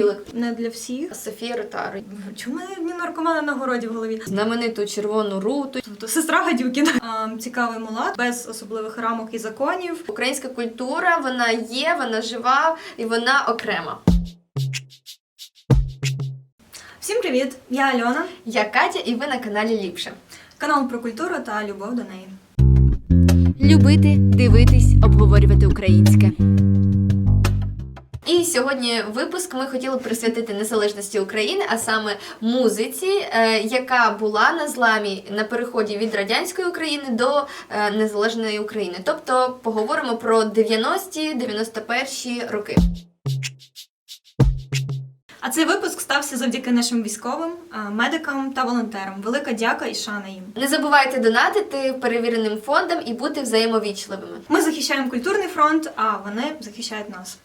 Білик. Не для всіх. Софія Ротари. Чому в мене наркомани на городі в голові? Знамениту червону руту. Тобто сестра Гадюкіна. А, цікавий мулат, без особливих рамок і законів. Українська культура, вона є, вона жива і вона окрема. Всім привіт! Я Альона. Я Катя, і ви на каналі Ліпше. Канал про культуру та любов до неї. Любити, дивитись, обговорювати українське. І сьогодні випуск ми хотіли присвятити незалежності України, а саме музиці, е, яка була на зламі на переході від радянської України до е, незалежної України. Тобто поговоримо про 90-ті, 91-ті роки. А цей випуск стався завдяки нашим військовим, медикам та волонтерам. Велика дяка і шана їм. Не забувайте донатити перевіреним фондам і бути взаємовічливими. Ми захищаємо культурний фронт, а вони захищають нас.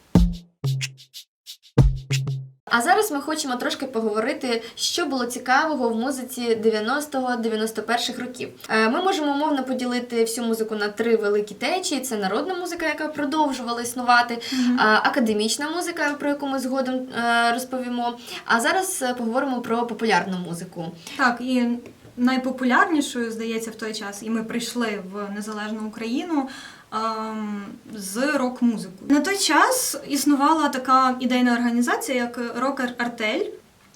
А зараз ми хочемо трошки поговорити, що було цікавого в музиці 90-91 років. Е, Ми можемо умовно поділити всю музику на три великі течії: це народна музика, яка продовжувала існувати, а, академічна музика, про яку ми згодом е, розповімо. А зараз е, поговоримо про популярну музику. Так, і найпопулярнішою, здається, в той час, і ми прийшли в незалежну Україну з рок-музику. На той час існувала така ідейна організація, як Рокер Артель.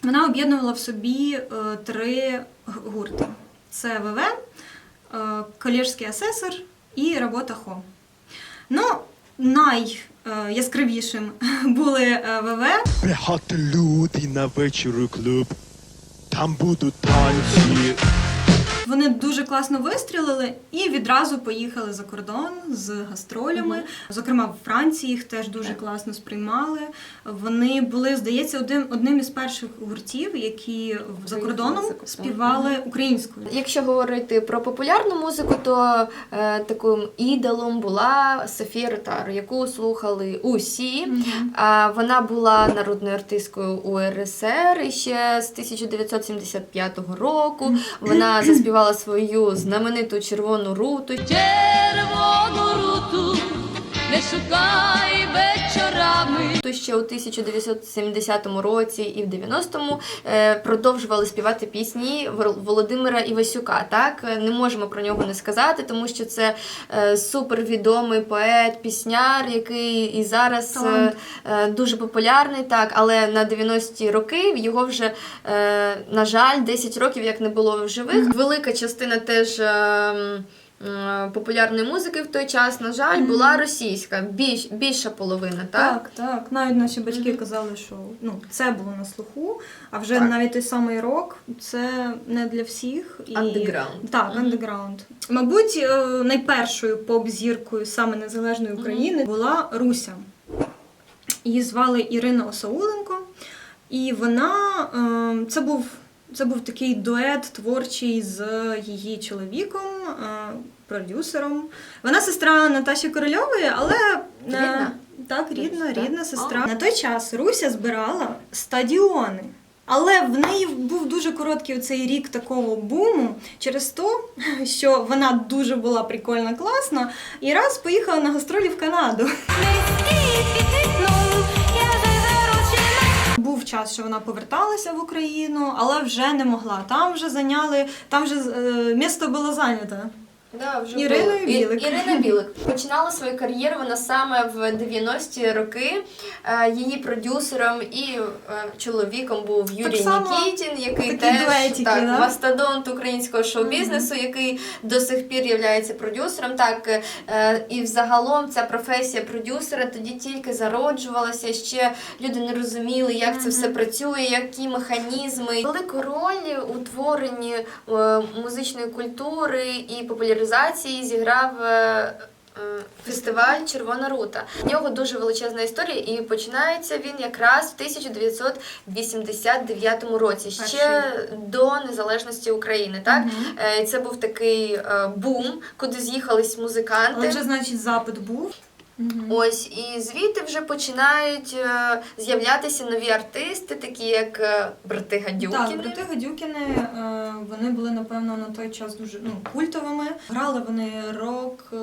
Вона об'єднувала в собі е, три гурти: це ВВ, е, Колежський асесор і Робота Хо. Ну, найяскравішим були е, ВВ, Приходьте люди на вечір у клуб. Там будуть танці. Вони дуже класно вистрілили і відразу поїхали за кордон з гастролями. Зокрема, в Франції їх теж дуже класно сприймали. Вони були, здається, одним одним із перших гуртів, які за кордоном співали українською. Якщо говорити про популярну музику, то е, таким ідолом була Софія Ротару, яку слухали усі. А вона була народною артисткою УРСР ще з 1975 року. Вона заспівала свою знамениту червону руту. Червону руту не шукай вечорами. То ще у 1970 році і в 90-му е, продовжували співати пісні Володимира Івасюка. Так не можемо про нього не сказати, тому що це е, супервідомий поет, пісняр, який і зараз е, Талант. е, дуже популярний. Так, але на 90-ті роки його вже е, на жаль 10 років як не було в живих. Велика частина теж. Е, Популярної музики в той час, на жаль, була російська, більш, більша половина, так? Так, так. Навіть наші батьки казали, що ну це було на слуху, а вже Так. навіть той самий рок це не для всіх. І... Андеграунд. Так, андеграунд. Мабуть, е, найпершою поп-зіркою саме незалежної України була Руся. Її звали Ірина Осауленко, і вона е, це був. Це був такий дует творчий з її чоловіком, е, продюсером. Вона сестра Наташі Корольової, але е, Рідна? так, рідна, Так? рідна сестра. А. На той час Руся збирала стадіони. Але в неї був дуже короткий цей рік такого буму через те, що вона дуже була прикольна, класна, і раз поїхала на гастролі в Канаду. Час, що вона поверталася в Україну, але вже не могла. Там вже зайняли, там вже е, місто було зайнято. Да, вже Іриною було. І- Білик. Ірина Білик починала свою кар'єру вона саме в 90-ті роки. Е, Її продюсером і е, чоловіком був Юрій само Нікітін, який теж дуетики, так, да? мастодонт українського шоу-бізнесу, який до сих пір є продюсером. Так е, і взагалом ця професія продюсера тоді тільки зароджувалася. Ще люди не розуміли, як це все працює, які механізми. Велику роль у творенні е, музичної культури і популяризації зіграв. е, е, Фестиваль Червона рута. В нього дуже величезна історія, і починається він якраз в 1989 році, ще до незалежності України. Так угу. це був такий бум, куди з'їхались музиканти. Але вже, значить, запит був. Ось і звідти вже починають е, з'являтися нові артисти, такі як е, брати Гадюкіни. Так, брати Гадюкіни, е, вони були, напевно, на той час дуже ну, культовими. Грали вони рок, е,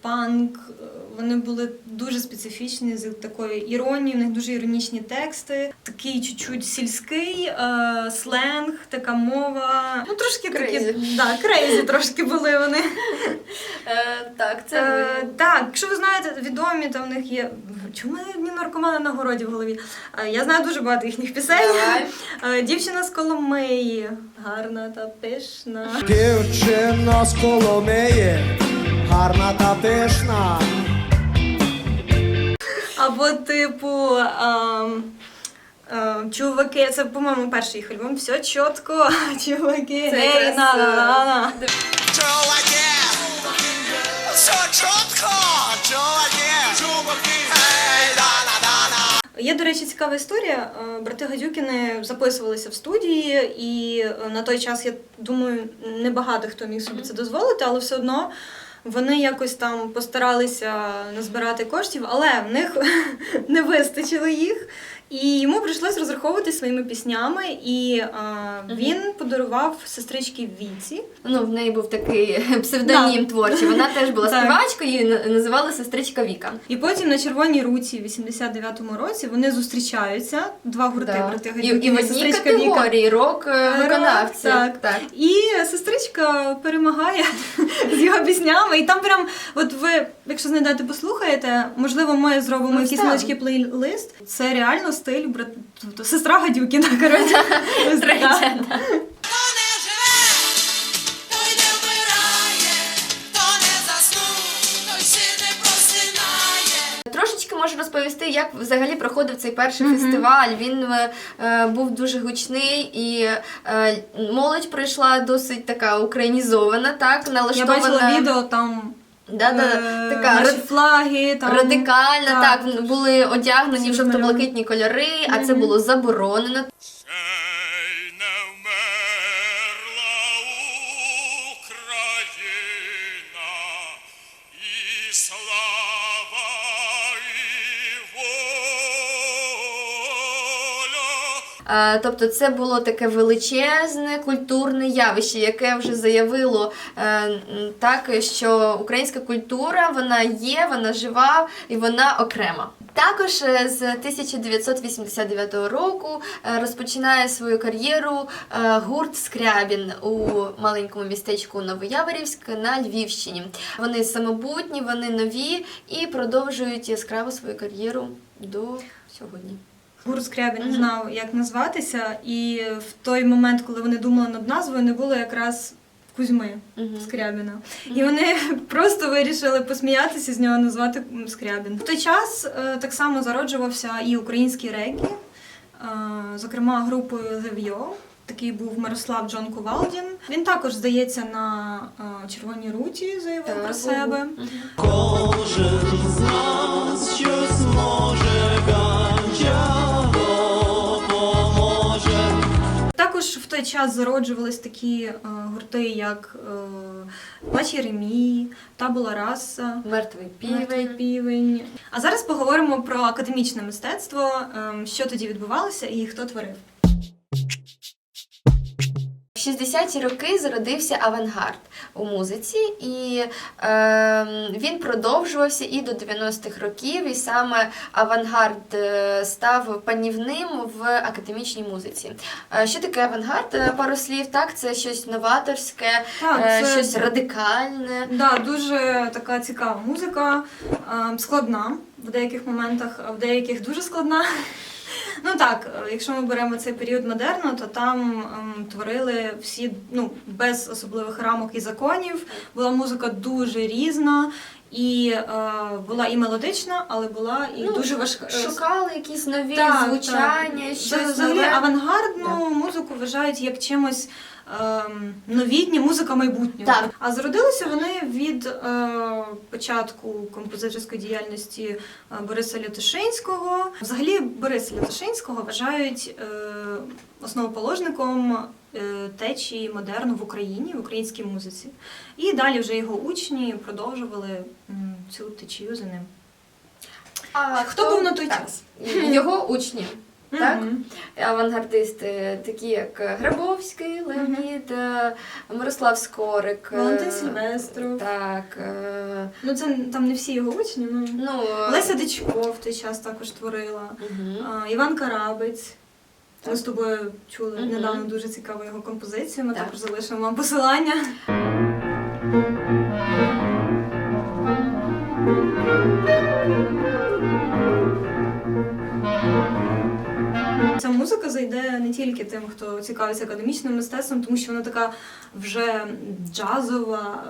панк, е, вони були дуже специфічні з такою іронією, в них дуже іронічні тексти, такий чуть-чуть сільський е, сленг, така мова. Ну, трошки такі, Крейзі. да, крейзі трошки були вони. Так, це Е, так, якщо ви знаєте, відомі там в них є. Чому в мене одні наркомани на городі в голові? Е, я знаю дуже багато їхніх пісень. Давай. Е, Дівчина з Коломиї, гарна та пишна. Дівчина з Коломиї, гарна та пишна. Або типу. ем, ем, Чуваки, це, по-моєму, перший їх альбом. Все чітко, чуваки, Це гей, якраз, на на на на Чуваки, Є, до речі, цікава історія. Е, Брати Гадюкіни записувалися в студії, і е, на той час, я думаю, небагато хто міг собі це дозволити, але все одно вони якось там постаралися назбирати коштів, але в них не вистачило їх. І йому прийшлось розраховуватися своїми піснями, і е, він подарував сестричці Віці. Ну, в неї був такий псевдонім творчий. Вона теж була співачкою, її називали сестричка Віка. І потім на Червоній руці в 89-му році вони зустрічаються, два гурти Да. брати І, і в одній категорії рок е, виконавці. так. так. І сестричка перемагає з його піснями. І там прям, от ви, якщо знайдете, послухаєте, можливо, ми зробимо Ну, якийсь невеличкий плейлист. Це реально стиль брат... тобто сестра Гадюкіна, коротше. Третя, да. Трошечки можу розповісти, як взагалі проходив цей перший фестиваль. Він е, е, був дуже гучний і е, молодь прийшла досить така українізована, так Я бачила відео там. Да, да, е, така наші флаги, там радикальна, так. так. були одягнені в жовто-блакитні кольори, а це було заборонено. Тобто це було таке величезне культурне явище, яке вже заявило е, так, що українська культура вона є, вона жива і вона окрема. Також е, з 1989 року е, розпочинає свою кар'єру е, гурт Скрябін у маленькому містечку Новояворівськ на Львівщині. Вони самобутні, вони нові і продовжують яскраво свою кар'єру до сьогодні. Гурт Скрябін не знав, як назватися, і в той момент, коли вони думали над назвою, не було якраз Кузьми. Скрябіна. І вони просто вирішили посміятися з нього, назвати Скрябін. В той час е, так само зароджувався і український регі, е, зокрема групою The Vio. Такий був Мирослав Джон Кувалдін. Він також, здається, на е, Червоній руті заявив про себе. Кожен з нас щось може, ганджа Той час зароджувались такі е, гурти, як е, Плач Єремії, Табула Раса, Мертвий півень. півень. А зараз поговоримо про академічне мистецтво, е, що тоді відбувалося і хто творив. В 60-ті роки зародився авангард у музиці, і е, він продовжувався і до 90-х років. І саме авангард е, став панівним в академічній музиці. Е, що таке авангард? Е, Пару слів, так, це щось новаторське, Так, це- щось радикальне. Да, дуже така цікава музика, е, складна в деяких моментах, а в деяких дуже складна. Ну так, е, якщо ми беремо цей період модерну, то там ем, творили всі ну, без особливих рамок і законів. Була музика дуже різна. І е, була і мелодична, але була і Ну, дуже важка. Шукали якісь нові Так, звучання, так. щось Взагалі нове. авангардну музику вважають як чимось новітня музика майбутнього. Так. А зародилися вони від е, початку композиторської діяльності е, Бориса Лятошинського. Взагалі Бориса Лятошинського вважають е, основоположником е, течії модерну в Україні, в українській музиці. І далі вже його учні продовжували м, цю течію за ним. А Хто був на той так, час? Його учні. Так? Авангардисти, такі як Грабовський, Леонід, е, Мирослав Скорик. е, Валентин Сильвестров. Так. е, Ну це там не всі його учні. Ну. Ну, Леся Дичко в той час також творила. Іван Карабець. Ми з тобою чули недавно дуже цікаву його композицію. Ми Так. також залишимо вам посилання. Ця музика зайде не тільки тим, хто цікавиться академічним мистецтвом, тому що вона така вже джазова.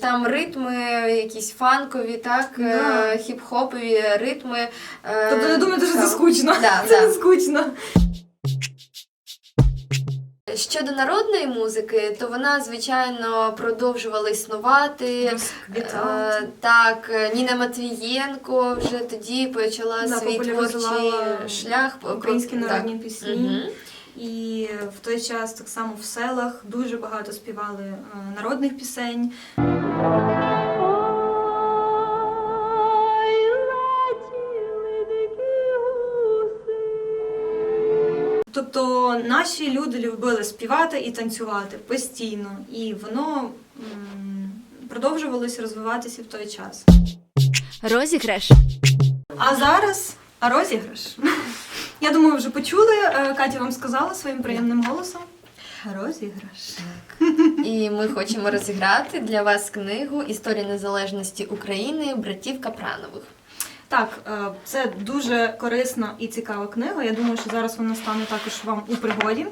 Там ритми якісь фанкові, так, Да. е, хіп-хопові ритми. е, Тобто не думайте, що це скучно. Да, Це да. скучно. Щодо народної музики, то вона, звичайно, продовжувала існувати. Е, так, Ніна Матвієнко вже тоді почала Да, свій творчий шлях. Українські Так. народні пісні. І в той час так само в селах дуже багато співали е, народних пісень. Наші люди любили співати і танцювати постійно, і воно м, продовжувалося розвиватися в той час. Розіграш. А зараз а розіграш. Я думаю, вже почули. е, Катя вам сказала своїм приємним голосом. Розіграш. І ми хочемо розіграти для вас книгу Історія незалежності України братів Капранових. Так, е, це дуже корисна і цікава книга. Я думаю, що зараз вона стане також вам у пригоді.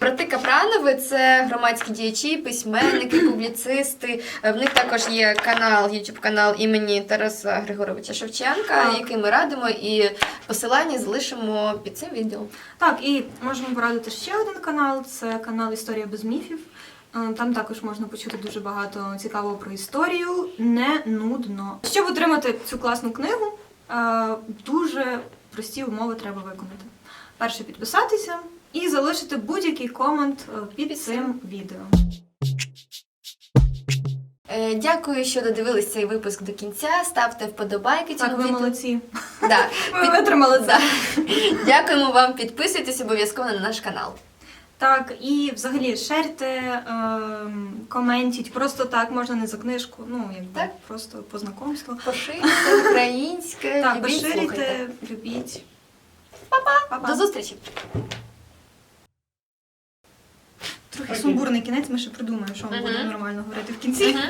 Брати Капранови це громадські діячі, письменники, публіцисти. Е, В них також є канал, youtube канал імені Тараса Григоровича Шевченка, Так. який ми радимо, і посилання залишимо під цим відео. Так, і можемо порадити ще один канал. Це канал Історія без міфів. Е, Там також можна почути дуже багато цікавого про історію. Не нудно. Щоб отримати цю класну книгу, дуже прості умови треба виконати. Перше підписатися і залишити будь-який комент е, під цим відео. Е, Дякую, що додивились цей випуск до кінця. Ставте вподобайки Так, ви відео. молодці. Да. Ви витримали це. Да. Дякуємо вам. Підписуйтесь обов'язково на наш канал. Так, і взагалі шерте, ем, коментіть, просто так, можна не за книжку, ну якби Так. просто по знакомству. Поширюйте українське, Так, любіть, слухайте. поширюйте, любіть. Па-па! До зустрічі! Трохи сумбурний кінець, ми ще придумаємо, що ми будемо нормально говорити в кінці.